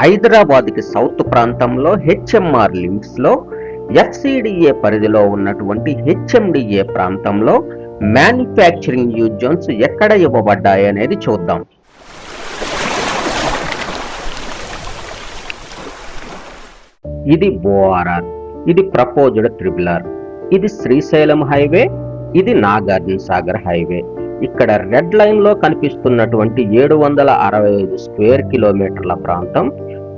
హైదరాబాద్కి సౌత్ ప్రాంతంలో హెచ్ఎంఆర్ లిమిట్స్లో ఎఫ్సిడిఏ పరిధిలో ఉన్నటువంటి హెచ్ఎండిఏ ప్రాంతంలో మ్యానుఫ్యాక్చరింగ్ యూజ్ జోన్స్ ఎక్కడ ఇవ్వబడ్డాయి అనేది చూద్దాం. ఇది బోఆర్ఆర్ ఇది ప్రపోజ్డ్ ట్రిబులర్ ఇది శ్రీశైలం హైవే ఇది నాగార్జున సాగర్ హైవే. ఇక్కడ రెడ్ లైన్లో కనిపిస్తున్నటువంటి ఏడు వందల అరవై ఐదు స్క్వేర్ కిలోమీటర్ల ప్రాంతం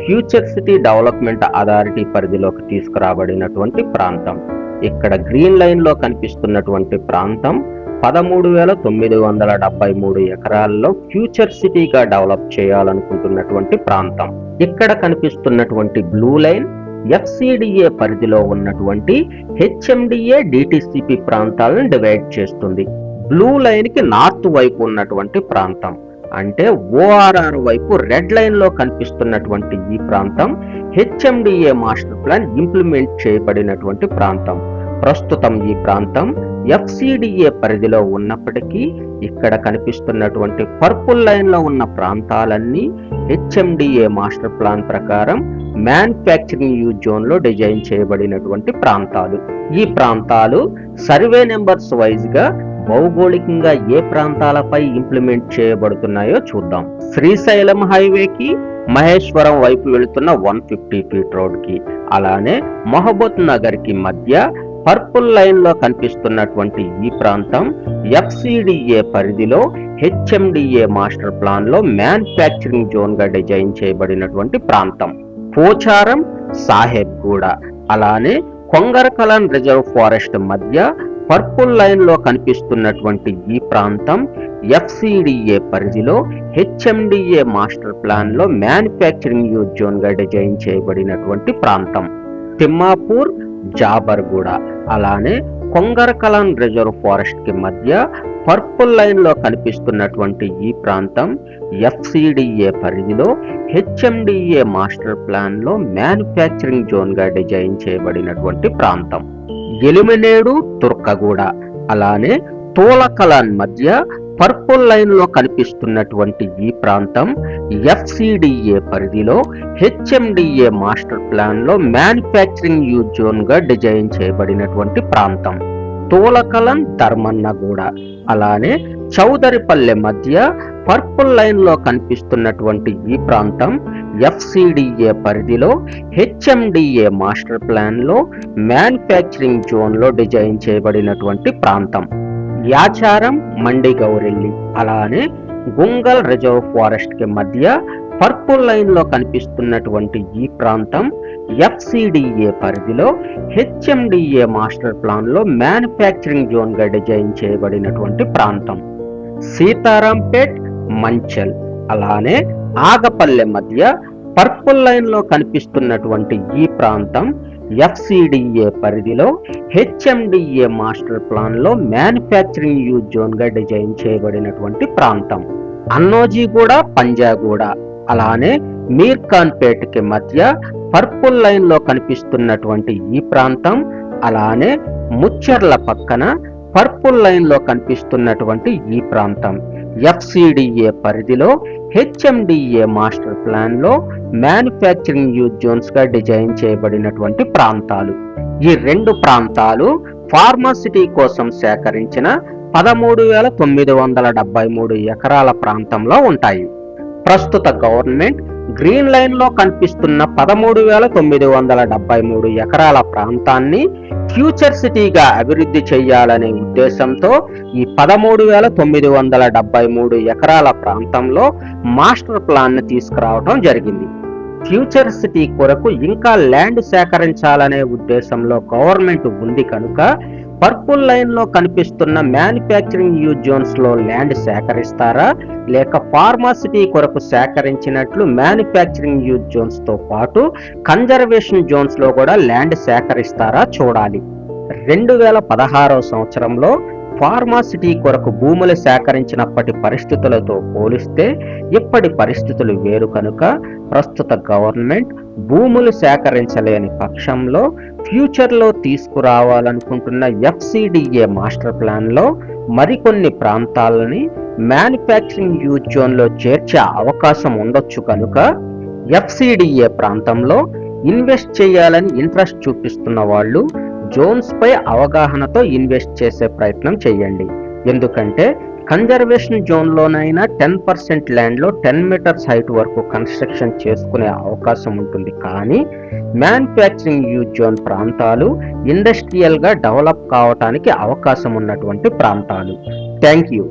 ఫ్యూచర్ సిటీ డెవలప్మెంట్ అథారిటీ పరిధిలోకి తీసుకురాబడినటువంటి ప్రాంతం. ఇక్కడ గ్రీన్ లైన్లో కనిపిస్తున్నటువంటి ప్రాంతం పదమూడు వేల తొమ్మిది వందల డెబ్బై మూడు ఎకరాల్లో ఫ్యూచర్ సిటీగా డెవలప్ చేయాలనుకుంటున్నటువంటి ప్రాంతం. ఇక్కడ కనిపిస్తున్నటువంటి బ్లూ లైన్ ఎఫ్సిడిఏ పరిధిలో ఉన్నటువంటి హెచ్ఎండిఏ డిటిసిపి ప్రాంతాలను డివైడ్ చేస్తుంది. బ్లూ లైన్కి నార్త్ వైపు ఉన్నటువంటి ప్రాంతం. అంటే ఓఆర్ఆర్ వైపు రెడ్ లైన్లో కనిపిస్తున్నటువంటి ఈ ప్రాంతం హెచ్ఎండిఏ మాస్టర్ ప్లాన్ ఇంప్లిమెంట్ చేయబడినటువంటి ప్రాంతం. ప్రస్తుతం ఈ ప్రాంతం ఎఫ్సిడిఏ పరిధిలో ఉన్నప్పటికీ ఇక్కడ కనిపిస్తున్నటువంటి పర్పుల్ లైన్లో ఉన్న ప్రాంతాలన్నీ హెచ్ఎండిఏ మాస్టర్ ప్లాన్ ప్రకారం మ్యానుఫ్యాక్చరింగ్ యూ జోన్లో డిజైన్ చేయబడినటువంటి ప్రాంతాలు. ఈ ప్రాంతాలు సర్వే నెంబర్స్ వైజ్గా భౌగోళికంగా ఏ ప్రాంతాలపై ఇంప్లిమెంట్ చేయబడుతున్నాయో చూద్దాం. శ్రీశైలం హైవేకి మహేశ్వరం వైపు వెళుతున్న వన్ ఫిఫ్టీ ఫీట్ రోడ్కి అలానే మహబూబ్ నగర్కి మధ్య పర్పుల్ లైన్లో కనిపిస్తున్నటువంటి ఈ ప్రాంతం ఎఫ్సిడిఏ పరిధిలో హెచ్ఎండిఏ మాస్టర్ ప్లాన్లో మ్యానుఫ్యాక్చరింగ్ జోన్గా డిజైన్ చేయబడినటువంటి ప్రాంతం. పోచారం సాహెబ్ కూడా అలానే కొంగరకలాన్ రిజర్వ్ ఫారెస్ట్ మధ్య పర్పుల్ లైన్లో కనిపిస్తున్నటువంటి ఈ ప్రాంతం ఎఫ్సిడిఏ పరిధిలో హెచ్ఎండిఏ మాస్టర్ ప్లాన్లో మ్యానుఫ్యాక్చరింగ్ యూజ్ జోన్గా డిజైన్ చేయబడినటువంటి ప్రాంతం. తిమ్మాపూర్ జాబర్గూడ. అలానే కొంగరకలాన్ రిజర్వ్ ఫారెస్ట్కి మధ్య పర్పుల్ లైన్లో కనిపిస్తున్నటువంటి ఈ ప్రాంతం ఎఫ్సిడిఏ పరిధిలో హెచ్ఎండిఏ మాస్టర్ ప్లాన్లో మ్యానుఫ్యాక్చరింగ్ జోన్గా డిజైన్ చేయబడినటువంటి ప్రాంతం. ఎలిమినేడు తుర్కగూడ. అలానే తోలకలాన్ మధ్య పర్పుల్ లైన్లో కనిపిస్తున్నటువంటి ఈ ప్రాంతం ఎఫ్సిడిఏ పరిధిలో హెచ్ఎండిఏ మాస్టర్ ప్లాన్లో మ్యానుఫ్యాక్చరింగ్ యూజ్ జోన్గా డిజైన్ చేయబడినటువంటి ప్రాంతం. తోలకలన్ ధర్మన్నగూడ. అలానే చౌదరిపల్లె మధ్య పర్పుల్ లైన్లో కనిపిస్తున్నటువంటి ఈ ప్రాంతం ఎఫ్సిడిఏ పరిధిలో హెచ్ఎండిఏ మాస్టర్ ప్లాన్లో మ్యానుఫ్యాక్చరింగ్ జోన్లో డిజైన్ చేయబడినటువంటి ప్రాంతం. యాచారం మండి గౌరెల్లి అలానే గుంగల్ రిజర్వ్ ఫారెస్ట్కి మధ్య పర్పుల్ లైన్లో కనిపిస్తున్నటువంటి ఈ ప్రాంతం ఎఫ్సిడిఏ పరిధిలో హెచ్ఎండిఏ మాస్టర్ ప్లాన్లో మ్యానుఫ్యాక్చరింగ్ జోన్గా డిజైన్ చేయబడినటువంటి ప్రాంతం. సీతారాంపేట్ మంచల్ అలానే ఆగపల్లె మధ్య పర్పుల్ లైన్లో కనిపిస్తున్నటువంటి ఈ ప్రాంతం ఎఫ్సిడిఏ పరిధిలో హెచ్ఎండిఏ మాస్టర్ ప్లాన్లో మ్యానుఫ్యాక్చరింగ్ యూజ్ జోన్గా డిజైన్ చేయబడినటువంటి ప్రాంతం. అన్నోజీగూడ పంజాగూడ అలానే మీర్ఖాన్పేట్కి మధ్య పర్పుల్ లైన్లో కనిపిస్తున్నటువంటి ఈ ప్రాంతం అలానే ముచ్చర్ల పక్కన పర్పుల్ లైన్లో కనిపిస్తున్నటువంటి ఈ ప్రాంతం. ఎఫ్సిడిఏ పరిధిలో హెచ్ఎండిఏ మాస్టర్ ప్లాన్లో మ్యానుఫ్యాక్చరింగ్ యూజ్ జోన్స్గా డిజైన్ చేయబడినటువంటి ప్రాంతాలు. ఈ రెండు ప్రాంతాలు ఫార్మాసిటీ కోసం సేకరించిన పదమూడు వేల తొమ్మిది వందల డెబ్బై మూడు ఎకరాల ప్రాంతంలో ఉంటాయి. ప్రస్తుత గవర్నమెంట్ గ్రీన్ లైన్లో కనిపిస్తున్న పదమూడు వేల తొమ్మిది వందల డెబ్బై మూడు ఎకరాల ప్రాంతాన్ని ఫ్యూచర్ సిటీగా అభివృద్ధి చేయాలనే ఉద్దేశంతో ఈ పదమూడు వేల తొమ్మిది వందల డెబ్బై మూడు ఎకరాల ప్రాంతంలో మాస్టర్ ప్లాన్ని తీసుకురావడం జరిగింది. ఫ్యూచర్ సిటీ కొరకు ఇంకా ల్యాండ్ సేకరించాలనే ఉద్దేశంలో గవర్నమెంట్ ఉంది కనుక పర్పుల్ లైన్లో కనిపిస్తున్న మ్యానుఫ్యాక్చరింగ్ యూజ్ జోన్స్లో ల్యాండ్ సేకరిస్తారా? లేక ఫార్మాసిటీ కొరకు సేకరించినట్లు మ్యానుఫ్యాక్చరింగ్ యూజ్ జోన్స్తో పాటు కన్జర్వేషన్ జోన్స్లో కూడా ల్యాండ్ సేకరిస్తారా చూడాలి. రెండు వేల పదహారవ సంవత్సరంలో ఫార్మాసిటీ కొరకు భూములు సేకరించినప్పటి పరిస్థితులతో పోలిస్తే ఇప్పటి పరిస్థితులు వేరు కనుక ప్రస్తుత గవర్నమెంట్ భూములు సేకరించలేని పక్షంలో ఫ్యూచర్లో తీసుకురావాలనుకుంటున్న ఎఫ్సిడిఏ మాస్టర్ ప్లాన్లో మరికొన్ని ప్రాంతాలని మ్యానుఫ్యాక్చరింగ్ యూజ్ జోన్లో చేర్చే అవకాశం ఉండొచ్చు కనుక ఎఫ్సిడిఏ ప్రాంతంలో ఇన్వెస్ట్ చేయాలని ఇంట్రెస్ట్ చూపిస్తున్న వాళ్ళు జోన్స్పై అవగాహనతో ఇన్వెస్ట్ చేసే ప్రయత్నం చేయండి. ఎందుకంటే కన్జర్వేషన్ జోన్లోనైనా టెన్ పర్సెంట్ ల్యాండ్లో టెన్ మీటర్స్ హైట్ వరకు కన్స్ట్రక్షన్ చేసుకునే అవకాశం ఉంటుంది. కానీ మ్యానుఫ్యాక్చరింగ్ యూజ్ జోన్ ప్రాంతాలు ఇండస్ట్రియల్గా డెవలప్ కావటానికి అవకాశం ఉన్నటువంటి ప్రాంతాలు. Thank you.